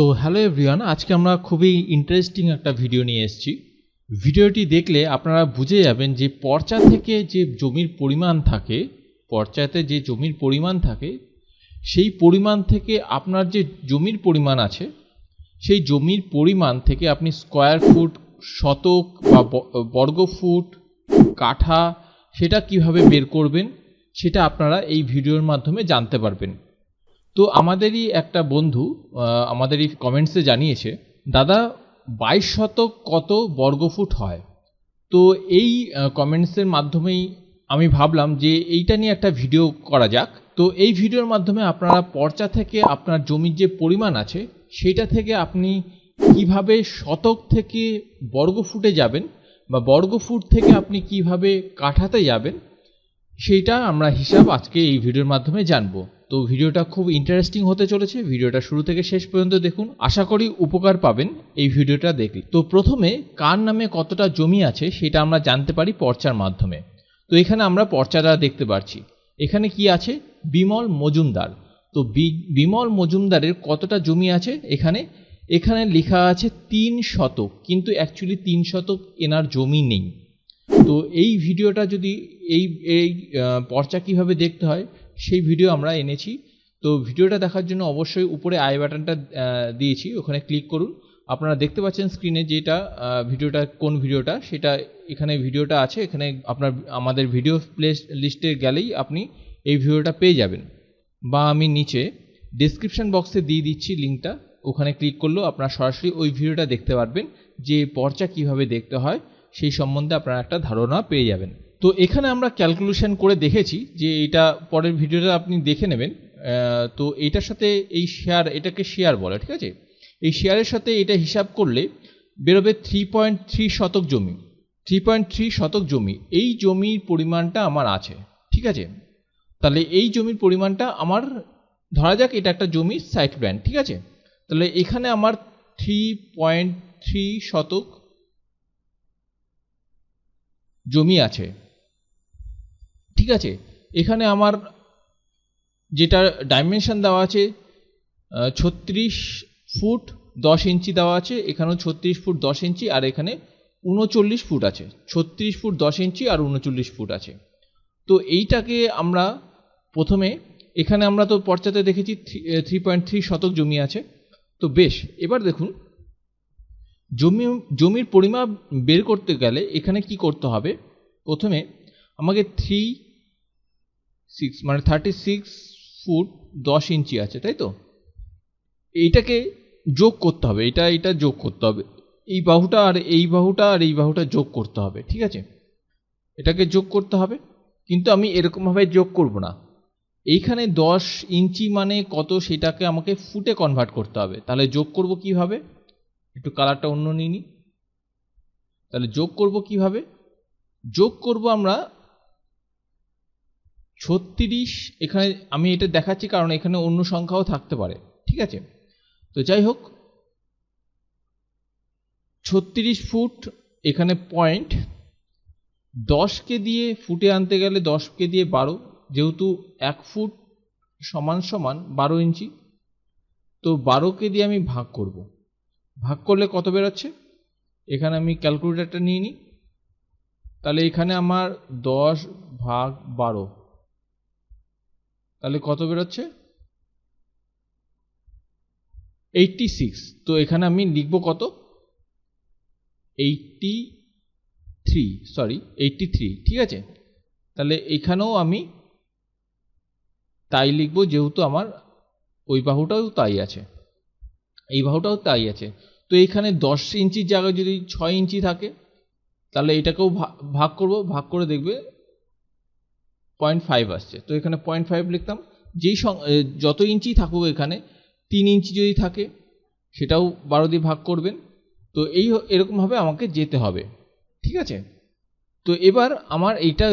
তো hello everyone আজকে আমরা খুবই ইন্টারেস্টিং একটা ভিডিও নিয়ে এসেছি। ভিডিওটি দেখলে আপনারা বুঝে যাবেন যে পর্চা থেকে যে জমির পরিমাণ থাকে, পর্চাতে যে জমির পরিমাণ থাকে, সেই পরিমাণ থেকে আপনার যে জমির পরিমাণ আছে, সেই জমির পরিমাণ থেকে আপনি স্কোয়ার ফুট শতক বা বর্গ ফুট কাঠা, সেটা কীভাবে বের করবেন, সেটা আপনারা এই ভিডিওর মাধ্যমে জানতে পারবেন। তো আমাদেরই একটা বন্ধু আমাদেরই কমেন্টসে জানিয়েছে, দাদা, বাইশ শতক কত বর্গফুট হয়? তো এই কমেন্টসের মাধ্যমেই আমি ভাবলাম যে এইটা নিয়ে একটা ভিডিও করা যাক। তো এই ভিডিওর মাধ্যমে আপনারা পর্চা থেকে আপনার জমির যে পরিমাণ আছে সেইটা থেকে আপনি কীভাবে শতক থেকে বর্গফুটে যাবেন বা বর্গফুট থেকে আপনি কীভাবে কাঠাতে যাবেন সেইটা আমরা হিসাব আজকে এই ভিডিওর মাধ্যমে জানব। তো ভিডিওটা খুব ইন্টারেস্টিং হতে চলেছে। ভিডিওটা শুরু থেকে শেষ পর্যন্ত দেখুন। আশা করি উপকার পাবেন এই ভিডিওটা দেখলে। তো প্রথমে কার নামে কতটা জমি আছে সেটা আমরা জানতে পারি পর্চার মাধ্যমে। তো এখানে আমরা পর্চাটা দেখতে পারছি। এখানে কি আছে? বিমল মজুমদার। তো বিমল মজুমদারের কতটা জমি আছে এখানে? এখানে লেখা আছে তিন শতক, কিন্তু অ্যাকচুয়ালি তিন শতক এনার জমি নেই। তো এই ভিডিওটা যদি এই এই পর্চা কীভাবে দেখতে হয়, সেই ভিডিও আমরা এনেছি। তো ভিডিওটা দেখার জন্য অবশ্যই উপরে আই বাটনটা দিয়েছি, ওখানে ক্লিক করুন। আপনারা দেখতে পাচ্ছেন স্ক্রিনে যেটা ভিডিওটা, কোন ভিডিওটা, সেটা এখানে ভিডিওটা আছে, এখানে আপনার, আমাদের ভিডিও প্লে লিস্টে গেলেই আপনি এই ভিডিওটা পেয়ে যাবেন। বা আমি নিচে ডিসক্রিপশন বক্সে দিয়ে দিচ্ছি লিঙ্কটা ওখানে ক্লিক করলেও আপনারা সরাসরি ওই ভিডিওটা দেখতে পারবেন যে পর্চা কীভাবে দেখতে হয়। সেই সম্বন্ধে আপনারা একটা ধারণা পেয়ে যাবেন। তো এখানে আমরা ক্যালকুলেশন করে দেখেছি যে এটা পরের ভিডিওটা আপনি দেখে নেবেন। তো এটার সাথে এই শেয়ার এটাকে শেয়ার বলে, ঠিক আছে? এই শেয়ারের সাথে এটা হিসাব করলে বেরোবে থ্রি পয়েন্ট থ্রি শতক জমি। থ্রি পয়েন্ট থ্রি শতক জমি, এই জমির পরিমাণটা আমার আছে, ঠিক আছে? তাহলে এই জমির পরিমাণটা আমার, ধরা যাক এটা একটা জমির সাইট প্ল্যান ঠিক আছে? তাহলে এখানে আমার থ্রি পয়েন্ট থ্রি শতক জমি আছে। ঠিক আছে? এখানে আমার যেটা ডাইমেনশন দেওয়া আছে ছত্রিশ ফুট দশ ইঞ্চি দেওয়া আছে, এখানেও ছত্রিশ ফুট দশ ইঞ্চি, আর এখানে উনচল্লিশ ফুট আছে। ছত্রিশ ফুট দশ ইঞ্চি আর উনচল্লিশ ফুট আছে। তো এইটাকে আমরা প্রথমে, এখানে আমরা তো পর্চাতে দেখেছি থ্রি পয়েন্ট থ্রি শতক জমি আছে। তো বেশ, এবার দেখুন জমি, জমির পরিমাপ বের করতে গেলে এখানে কি করতে হবে? প্রথমে আমাকে থ্রি সিক্স মানে থার্টি সিক্স ফুট দশ ইঞ্চি আছে, তাই তো? এইটাকে যোগ করতে হবে, এটা এটা যোগ করতে হবে। এই বাহুটা আর এই বাহুটা আর এই বাহুটা যোগ করতে হবে, ঠিক আছে? এটাকে যোগ করতে হবে, কিন্তু আমি এরকমভাবে যোগ করব না। এইখানে দশ ইঞ্চি মানে কত সেটাকে আমাকে ফুটে কনভার্ট করতে হবে। তাহলে যোগ করব কীভাবে? একটু কালারটা অন্য নিই নি। তাহলে যোগ করব কীভাবে? যোগ করব আমরা ছত্রিশ, এখানে আমি এটা দেখাচ্ছি কারণ এখানে অন্য সংখ্যাও থাকতে পারে, ঠিক আছে? তো যাই হোক, ছত্রিশ ফুট এখানে পয়েন্ট দশকে দিয়ে ফুটে আনতে গেলে দশকে দিয়ে বারো, যেহেতু এক ফুট সমান সমান বারো ইঞ্চি, তো বারোকে দিয়ে আমি ভাগ করব। ভাগ করলে কত বেরোচ্ছে? এখানে আমি ক্যালকুলেটারটা নিয়ে নিই। তাহলে এখানে আমার দশ ভাগ বারো। তাহলে কত বেরোচ্ছে? এইটটি সিক্স তো এখানে আমি লিখব কত? Eighty three sorry eighty three ঠিক আছে? তাহলে এখানেও আমি তাই লিখব, যেহেতু আমার ওই বাহুটাও তাই আছে। এই বাহুটাও তাই আছে। তো এখানে দশ ইঞ্চির জায়গায় যদি ছয় ইঞ্চি থাকে, তাহলে এটাকেও ভাগ করব, ভাগ করে দেখবে পয়েন্ট ফাইভ আসছে। তো এখানে পয়েন্ট ফাইভ লিখতাম। যেই যত ইঞ্চি থাকুক এখানে, তিন ইঞ্চি যদি থাকে, সেটাও বারো দিয়ে ভাগ করবেন। তো এই এরকমভাবে আমাকে যেতে হবে। ঠিক আছে? তো এবার আমার এইটা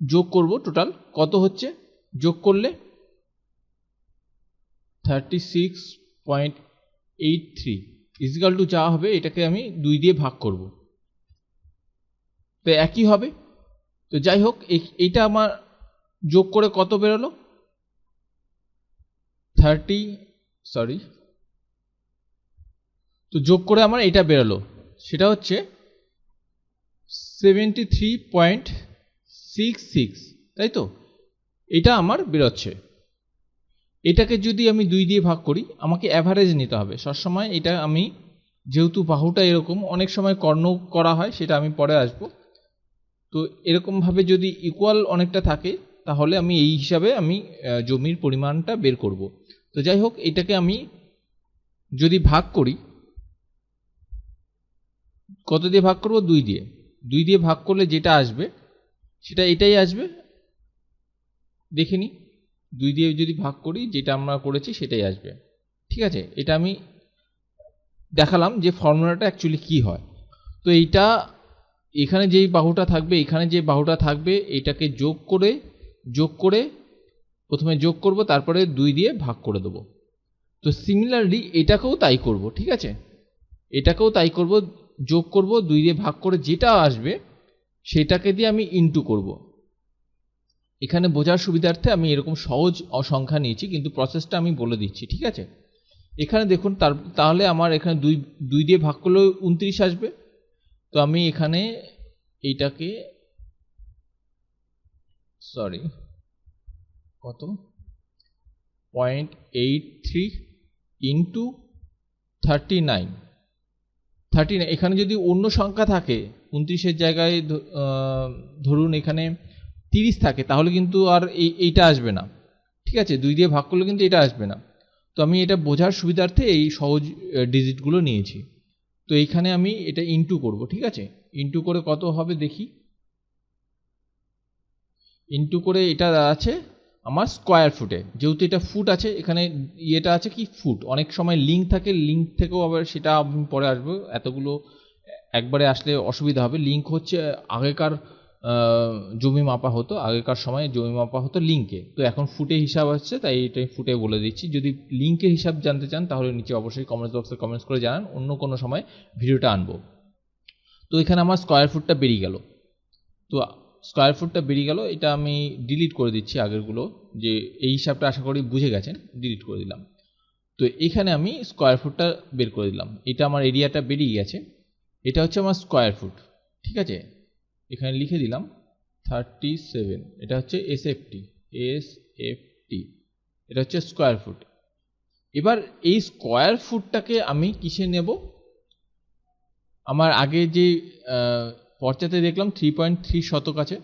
যোগ করব টোটাল কত হচ্ছে? যোগ করলে thirty six point eight three equal to যা হবে, এটাকে আমি দুই দিয়ে ভাগ করব। তো একই হবে। তো যাই হোক, এই- এইটা আমার যোগ করে কত বেরোলো? থার্টি সরি তো যোগ করে আমার এটা বেরোলো। সেটা হচ্ছে seventy three point six six তাই তো? এটা আমার বেরোচ্ছে। এটাকে যদি আমি দুই দিয়ে ভাগ করি, আমাকে অ্যাভারেজ নিতে হবে। সবসময় এটা আমি, যেহেতু বাহুটা এরকম, অনেক সময় কর্ণ করা হয়, সেটা আমি পরে আসব। তো এরকমভাবে যদি ইকুয়াল অনেকটা থাকে, তাহলে আমি এই হিসাবে আমি জমির পরিমাণটা বের করব। তো যাই হোক, এটাকে আমি যদি ভাগ করি, কত দিয়ে ভাগ করব? দুই দিয়ে। দুই দিয়ে ভাগ করলে যেটা আসবে, সেটা এটাই আসবে। দেখে নিই দুই দিয়ে যদি ভাগ করি, যেটা আমরা করেছি সেটাই আসবে। ঠিক আছে? এটা আমি দেখালাম যে ফর্মুলাটা অ্যাকচুয়ালি কি হয়। তো এইটা, এখানে যেই বাহুটা থাকবে, এখানে যে বাহুটা থাকবে, এটাকে যোগ করে যোগ করে, প্রথমে যোগ করব, তারপরে দুই দিয়ে ভাগ করে দেবো। তো সিমিলারলি এটাকেও তাই করব, ঠিক আছে? এটাকেও তাই করব, যোগ করব, দুই দিয়ে ভাগ করে যেটা আসবে, সেটাকে দিয়ে আমি ইনটু করব। এখানে বোঝার সুবিধার্থে আমি এরকম সহজ সংখ্যা নিয়েছি, কিন্তু প্রসেসটা আমি বলে দিচ্ছি, ঠিক আছে? এখানে দেখুন, তার, তাহলে আমার এখানে দুই দুই দিয়ে ভাগ করলেও উনত্রিশ আসবে। তো আমি এখানে এইটাকে সরি কত? Point eight three into thirty nine thirty nine এখানে যদি অন্য সংখ্যা থাকে উনত্রিশের জায়গায় ধরুন এখানে তিরিশ থাকে, তাহলে কিন্তু আর এই, এইটা আসবে না। ঠিক আছে? দুই দিয়ে ভাগ করলে কিন্তু এটা আসবে না। তো আমি এটা বোঝার সুবিধার্থে এই সহজ ডিজিটগুলো নিয়েছি। তো এইখানে আমি এটা ইনটু করব, ঠিক আছে? ইনটু করে কত হবে দেখি? ইনটু করে এটা আছে আমার স্কোয়ার ফুটে যেহেতু এটা ফুট আছে, এখানে ইয়েটা আছে কি? ফুট অনেক সময় লিঙ্ক থাকে লিঙ্ক থেকেও আবার সেটা আমি পরে আসব। এতগুলো একবারে আসলে অসুবিধা হবে। লিঙ্ক হচ্ছে আগেকার জমি মাপা হতো, আগেকার সময়ে জমি মাপা হতো লিঙ্কে তো এখন ফুটে হিসাব আসছে, তাই এটাই ফুটে বলে দিচ্ছি। যদি লিঙ্কের হিসাব জানতে চান, তাহলে নিচে অবশ্যই কমেন্টস বক্সে কমেন্টস করে জানান, অন্য কোনো সময় ভিডিওটা আনব। তো এখানে আমার স্কোয়ার ফুটটা বেরিয়ে গেল। তো স্কোয়ার ফুটটা বেরিয়ে গেল, এটা আমি ডিলিট করে দিচ্ছি আগেরগুলো, যে এই হিসাবটা আশা করি বুঝে গেছেন ডিলিট করে দিলাম। তো এখানে আমি স্কোয়ার ফুটটা বের করে দিলাম। এটা আমার এরিয়াটা বেরিয়ে গেছে। এটা হচ্ছে আমার স্কোয়ার ফুট ঠিক আছে? এখানে লিখে দিলাম থার্টি সেভেন এটা হচ্ছে S F T S F T এটা হচ্ছে স্কোয়ার ফুট এবার এই স্কোয়ার ফুটটাকে আমি কিসে নেব? আমার আগে যে পর্চাতে দেখলাম থ্রি পয়েন্ট থ্রি শতক আছে।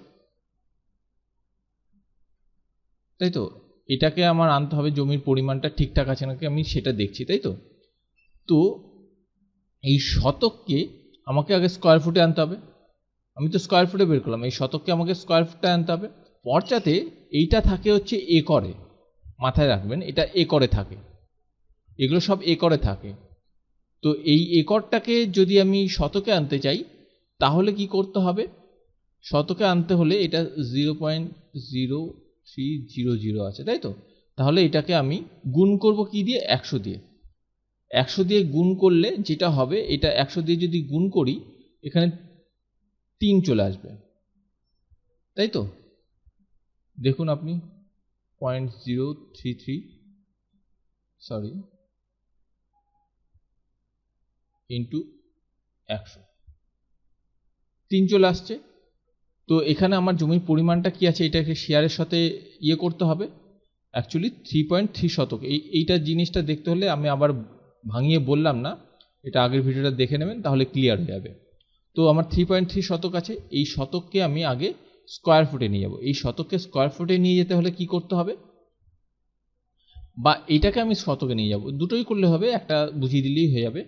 তাই তো? এটাকে আমার আনতে হবে, জমির পরিমাণটা ঠিকঠাক আছে নাকি আমি সেটা দেখছি, তাই তো? তো এই শতককে আমাকে আগে স্কোয়ার ফুটে আনতে হবে। আমি তো স্কোয়ার ফুটে বের করলাম, এই শতককে আমাকে স্কোয়ার ফুটটা আনতে হবে। পর্চাতে এইটা থাকে হচ্ছে একরে, মাথায় রাখবেন, এটা একরে থাকে। এগুলো সব একরে থাকে। তো এই একরটাকে যদি আমি শতকে আনতে চাই, তাহলে কি করতে হবে? শতকে আনতে হলে এটা zero point zero three zero zero আছে, তাই তো? তাহলে এটাকে আমি গুণ করব কি দিয়ে? একশো দিয়ে। একশো দিয়ে গুণ করলে যেটা হবে, এটা একশো দিয়ে যদি গুণ করি, এখানে তিন চলে আসবে। তাই তো? দেখুন আপনি point zero three three sorry into একশো। তিন চলে আসছে। তো এখানে আমার জমির পরিমাণটা কি আছে? এটাকে শেয়ারের সাথে ইয়ে করতে হবে। অ্যাকচুয়ালি থ্রি পয়েন্ট থ্রি শতক। এই, এইটা জিনিসটা দেখতে হলে আমি আবার ভাঙিয়ে বললাম না। এটা আগের ভিডিওটা দেখে নেবেন, তাহলে ক্লিয়ার হয়ে যাবে। তো আমার থ্রি পয়েন্ট থ্রি শতক আছে, এই শতককে আমি আগে স্কোয়ার ফুটে নিয়ে যাব। এই শতককে স্কোয়ার ফুটে নিয়ে যেতে হলে কি করতে হবে? বা এটাকে আমি শতকে নিয়ে যাব। দুটোই করলে হবে, একটা বুঝিয়ে দিলেই হয়ে যাবে।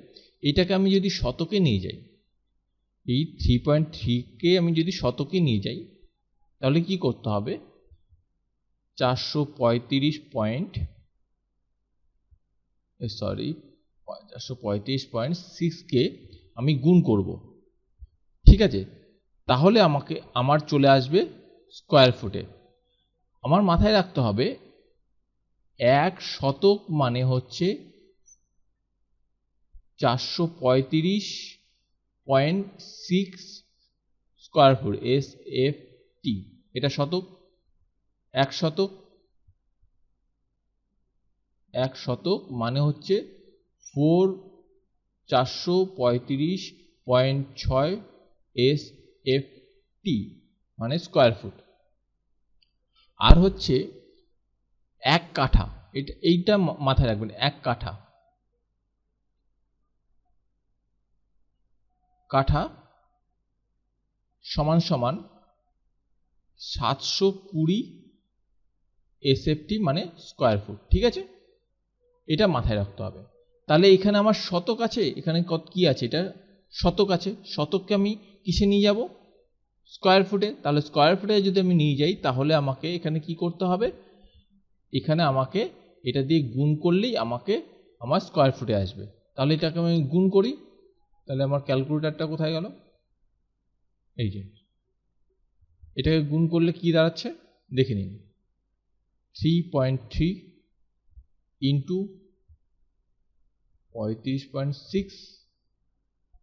এটাকে আমি যদি শতকে নিয়ে যাই, এই থ্রি পয়েন্ট থ্রিকে আমি যদি শতকে নিয়ে যাই, তাহলে কি করতে হবে? চারশো পঁয়ত্রিশ পয়েন্ট সরি চারশো পঁয়ত্রিশ পয়েন্ট সিক্সকে আমি গুণ করব। ঠিক আছে? তাহলে আমাকে, আমার চলে আসবে স্কোয়ার ফুটে আমার মাথায় রাখতে হবে, এক শতক মানে হচ্ছে চারশো পঁয়ত্রিশ point six square feet S F T এটা শতক? এক শতক? এক শতক মানে হচ্ছে ফোর চারশো পঁয়ত্রিশ পয়েন্ট ছয় এস এফ টি মানে স্কোয়ার ফুট আর হচ্ছে এক কাঠা, এটা, এইটা মাথায় রাখবেন, এক কাঠা। কাঠা সমান সমান সাতশো কুড়ি এসএফটি মানে স্কোয়ার ফুট ঠিক আছে? এটা মাথায় রাখতে হবে। তাহলে এখানে আমার শতক আছে, এখানে কত কি আছে? এটা শতক আছে, শতককে আমি কিসে নিয়ে যাব? স্কোয়ার ফুটে তাহলে স্কোয়ার ফুটে যদি আমি নিয়ে যাই, তাহলে আমাকে এখানে কি করতে হবে? এখানে আমাকে এটা দিয়ে গুণ করলেই আমাকে আমার স্কোয়ার ফুটে আসবে। তাহলে এটাকে আমি গুণ করি। তাহলে আমার ক্যালকুলেটারটা কোথায় গেল? এই যে। এটাকে গুণ করলে কি দাঁড়াচ্ছে? দেখে নিন। থ্রি পয়েন্ট থ্রি ইন্টু পঁয়ত্রিশ পয়েন্ট সিক্স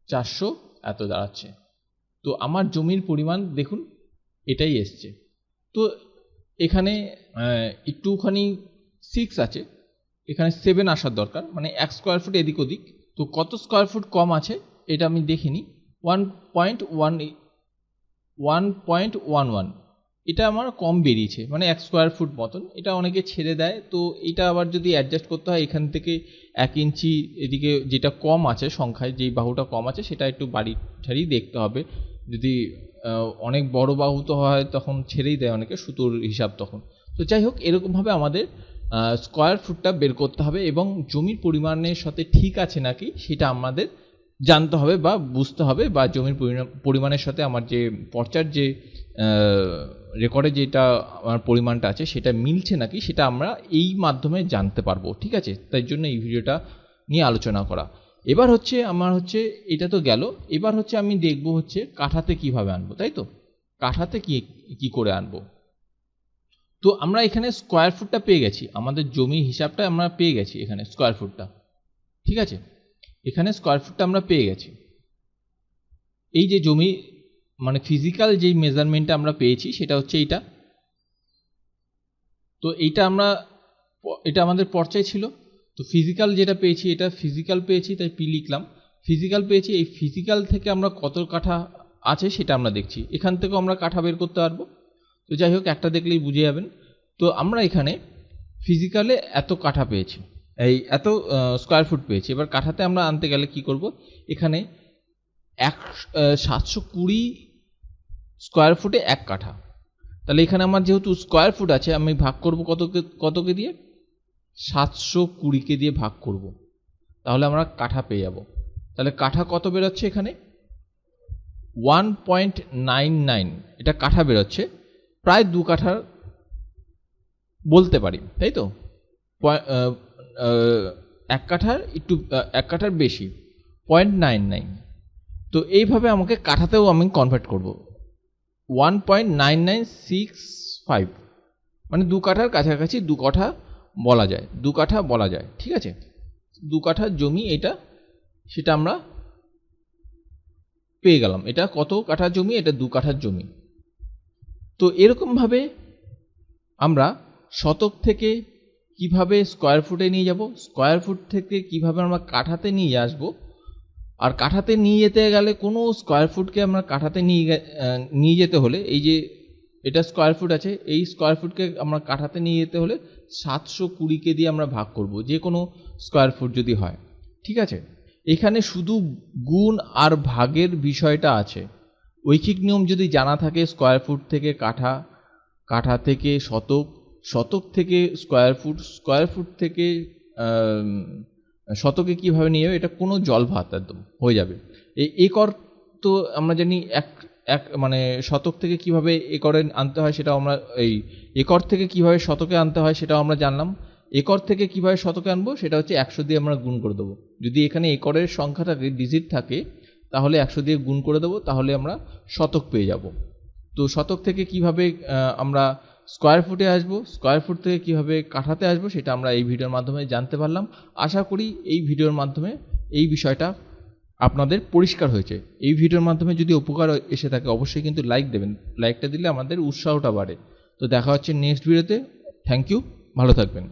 চারশো এত দাঁড়াচ্ছে। তো আমার জমির পরিমাণ দেখুন, এটাই এসছে। তো এখানে একটুখানি সিক্স আছে। এখানে সেভেন আসার দরকার মানে এক স্কোয়ার ফুট এদিক ওদিক। তো কত স্কোয়ার ফুট কম আছে, এটা আমি দেখিনি। One point one one point one one এটা আমার কম বেরিয়েছে মানে এক স্কোয়ার ফুট মতন। এটা অনেকে ছেড়ে দেয়, তো এটা আবার যদি অ্যাডজাস্ট করতে হয়, এখান থেকে এক ইঞ্চি এদিকে যেটা কম আছে সংখ্যায়, যেই বাহুটা কম আছে, সেটা একটু বাড়ি ঠাড়ি দেখতে হবে। যদি অনেক বড় বাহু তো হয় তখন ছেড়েই দেয় অনেকে, সুতোর হিসাব তখন। তো যাই হোক, এরকমভাবে আমাদের স্কোয়ার ফুটটা বের করতে হবে এবং জমির পরিমাণের সাথে ঠিক আছে নাকি সেটা আমাদের জানতে হবে বা বুঝতে হবে বা জমির পরিমাণের সাথে আমার যে পর্চার যে রেকর্ডে যেটা আমার পরিমাণটা আছে সেটা মিলছে নাকি সেটা আমরা এই মাধ্যমে জানতে পারব, ঠিক আছে? তাই জন্য এই ভিডিওটা নিয়ে আলোচনা করা। এবার হচ্ছে আমার হচ্ছে এটা তো গেল। এবার হচ্ছে আমি দেখব হচ্ছে কাঠাতে কীভাবে আনব, তাই তো? কাঠাতে কি কি করে আনব? তো আমরা এখানে স্কোয়ার ফুটটা পেয়ে গেছি। আমাদের জমি হিসাবটা আমরা পেয়ে গেছি এখানে স্কোয়ার ফুটটা ঠিক আছে? এখানে স্কোয়ার ফুটটা আমরা পেয়ে গেছি। এই যে জমি মানে ফিজিক্যাল যেই মেজারমেন্টটা আমরা পেয়েছি, সেটা হচ্ছে এইটা। তো এইটা আমরা, এটা আমাদের পর্চায় ছিল। তো ফিজিক্যাল যেটা পেয়েছি, এটা ফিজিক্যাল পেয়েছি, তাই পি লিখলাম। ফিজিক্যাল পেয়েছি, এই ফিজিক্যাল থেকে আমরা কত কাঠা আছে সেটা আমরা দেখছি। এখান থেকেও আমরা কাঠা বের করতে পারব। তো যাই হোক, একটা দেখলেই বুঝে যাবেন। তো আমরা এখানে ফিজিক্যালে এত কাঠা পেয়েছি। এই এত স্কোয়ার ফুট পেয়েছি। এবার কাঠাতে আমরা আনতে গেলে কি করব? এখানে এক সাতশো কুড়ি স্কোয়ার ফুটে এক কাঠা। তাহলে এখানে আমার যেহেতু স্কোয়ার ফুট আছে, আমি ভাগ করব কতকে কতকে দিয়ে? সাতশো কুড়িকে দিয়ে ভাগ করব। তাহলে আমরা কাঠা পেয়ে যাব। তাহলে কাঠা কত বেরোচ্ছে এখানে? One point nine nine. এটা কাঠা বেরোচ্ছে। প্রায় দু কাঠার বলতে পারি, তাই তো? এক কাঠার একটু এক কাঠার বেশি। Point nine nine. তো এইভাবে আমাকে কাঠাতেও আমি কনভার্ট করব। One point nine nine six five. মানে দু কাঠার কাছাকাছি দু কাঠা বলা যায়, দু কাঠা বলা যায়, ঠিক আছে? দু কাঠার জমি এটা, সেটা আমরা পেয়ে গেলাম। এটা কত কাঠার জমি? এটা দু কাঠার জমি। তো এরকমভাবে আমরা শতক থেকে কীভাবে স্কোয়ার ফুটে নিয়ে যাব স্কোয়ার ফুট থেকে কীভাবে আমরা কাঠাতে নিয়ে আসব, আর কাঠাতে নিয়ে যেতে গেলে কোনো স্কোয়ার ফুটকে আমরা কাঠাতে নিয়ে নিয়ে যেতে হলে এই যে এটা স্কোয়ার ফুট আছে, এই স্কোয়ার ফুটকে আমরা কাঠাতে নিয়ে যেতে হলে সাতশো কুড়িকে দিয়ে আমরা ভাগ করব, যে কোনো স্কোয়ার ফুট যদি হয়। ঠিক আছে? এখানে শুধু গুণ আর ভাগের বিষয়টা আছে। ঐকিক নিয়ম যদি জানা থাকে স্কোয়ার ফুট থেকে কাঠা কাঠা থেকে শতক শতক থেকে স্কোয়ার ফুট স্কোয়ার ফুট থেকে শতকে কীভাবে নিয়ে যাবে, এটা কোনো জল ভাত একদম হয়ে যাবে। এই একর তো আমরা জানি এক এক মানে শতক থেকে কীভাবে একরে আনতে হয় সেটাও আমরা এই একর থেকে কীভাবে শতকে আনতে হয় সেটাও আমরা জানলাম। একর থেকে কীভাবে শতকে আনব সেটা হচ্ছে একশো দিয়ে আমরা গুণ করে দেবো। যদি এখানে একরের সংখ্যা থাকে ডিজিট থাকে, তাহলে একশো দিয়ে গুণ করে দেবো, তাহলে আমরা শতক পেয়ে যাব। তো শতক থেকে কীভাবে আমরা স্কোয়ার ফুটে আসব স্কোয়ার ফুট থেকে কীভাবে কাঠাতে আসব সেটা আমরা এই ভিডিওর মাধ্যমে জানতে পারলাম। আশা করি এই ভিডিওর মাধ্যমে এই বিষয়টা আপনাদের পরিষ্কার হয়েছে। এই ভিডিওর মাধ্যমে যদি উপকার এসে থাকে, অবশ্যই কিন্তু লাইক দেবেন। লাইকটা দিলে আমাদের উৎসাহটা বাড়ে। তো দেখা হচ্ছে নেক্সট ভিডিওতে থ্যাংক ইউ ভালো থাকবেন।